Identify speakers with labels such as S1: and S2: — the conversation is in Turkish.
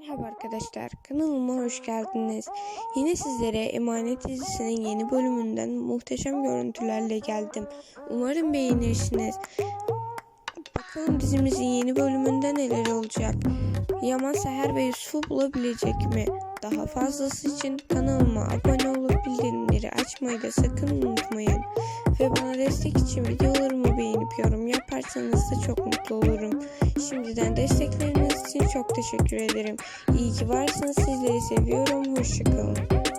S1: Merhaba arkadaşlar, kanalıma hoş geldiniz. Yine sizlere Emanet dizisinin yeni bölümünden muhteşem görüntülerle geldim. Umarım beğenirsiniz. Bakalım dizimizin yeni bölümünde neler olacak? Yaman Seher ve Yusuf'u bulabilecek mi? Daha fazlası için kanalıma abone olup bildirimleri açmayı da sakın unutmayın. Ve bana destek için videolarımı beğenip yorum yaparsanız da çok mutlu olurum. Şimdiden destekleriniz için çok teşekkür ederim. İyi ki varsınız. Sizleri seviyorum. Hoşçakalın.